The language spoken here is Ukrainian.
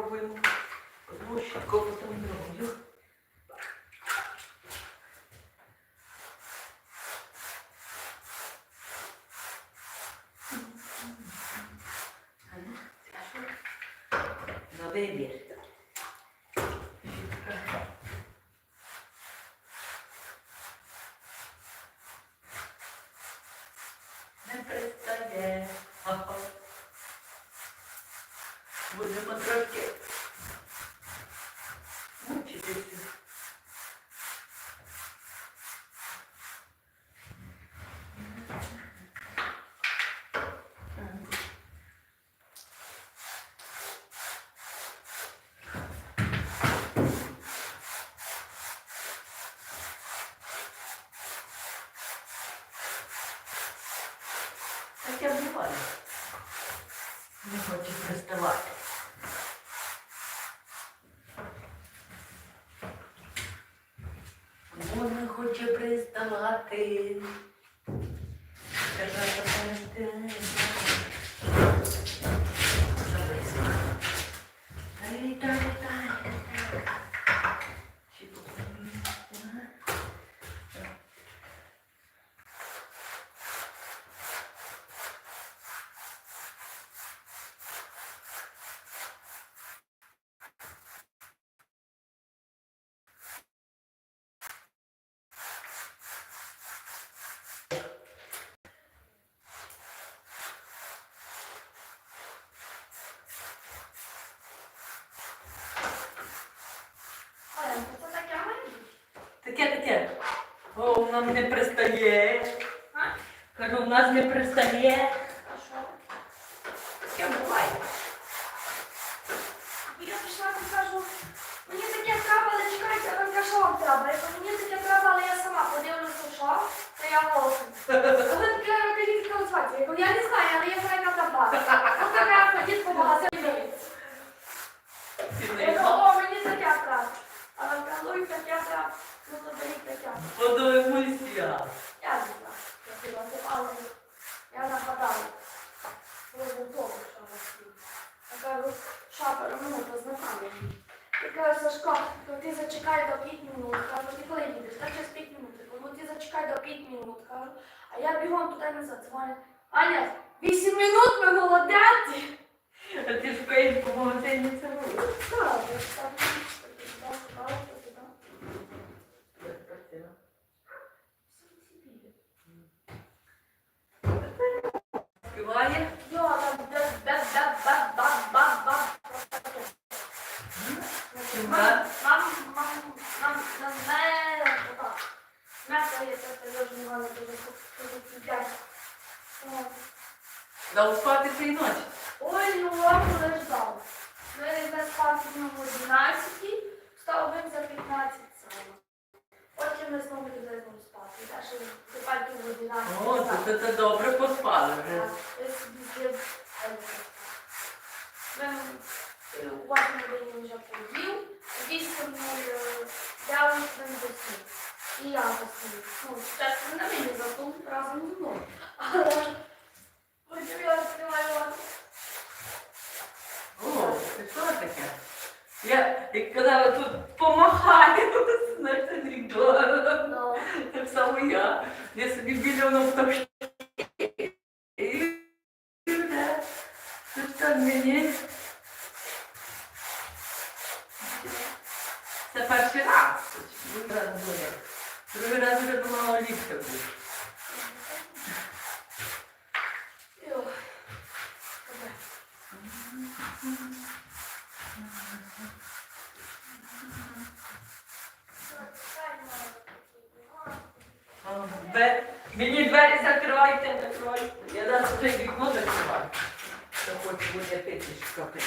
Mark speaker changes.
Speaker 1: Одну щітку потім. А ну, це що? На вибір. Не пристає. Ага. Будемо трошки мучитися. Таке буває. Не хочу приставати. Вона хоче приставати. Сказати, пам'ятаю. Заблизько. Вона не пристає.
Speaker 2: А?
Speaker 1: Кажу, в нас не пристає.
Speaker 2: А що?
Speaker 1: Таке буває.
Speaker 2: Я пішла і кажу, мені таке треба, але чекайте, а вам що вам треба? Я кажу, мені таке треба, але я сама подивлюся, що, то я голосом. Але таке калітка розвається. Я кажу, я не знаю, але я знаю, як там. Ось така ходіть по магазину. Я кажу, о, мені таке треба. А вона каже, ну і таке треба. Ну то беріть таке.
Speaker 1: Подивимося.
Speaker 2: Я не знаю. Я хіба це, але я нападала. Просто того, що хотів. Я кажу, шапер, ну, то знакомий. Я кажу, Сашко, то ти зачекай до 5 минут. Кажу, ти коли їдеш? Та через 5 минут. Ну ти зачекай до 5 минут. Кажу, а я бігом туди назад дзвоню. Аня, 8 минут ми молодець.
Speaker 1: А ти ж поїдь по магазині це робиш.
Speaker 2: Так, так.
Speaker 1: Співає.
Speaker 2: Йо, там бе- бе- бе- Мам, мам, мам, мам, мам, не, отак. М'ясо є, це серйозно, мене дуже дуже сидять.
Speaker 1: Дав спати цієї ночі.
Speaker 2: Ой, ну ладно, не ждав. Ми не спати в 11, встав він за 15 саме. Потім ми знову знову спати. Ще тепер в 11.
Speaker 1: О, це ти добре поспали вже.
Speaker 2: Так, я собі з'їв. Ми у одній годині вже поїв, вісім я він заснув. І я заснув. Ну, чесно, на мені заснув разом зі мною. Але потім я відкриваю очі.
Speaker 1: О, це що таке? Я, як казала, тут помахаю, знаєш, це ніхто.
Speaker 2: Ну,
Speaker 1: Так само я. Я собі біля воно в тому вже. Там мені? Це перший раз. Другий раз буде. Другий раз вже думала ліпше буде. Мені двері закривайте, закривайте. Я вже вікно закриваю. Хочу буде пити, що пити.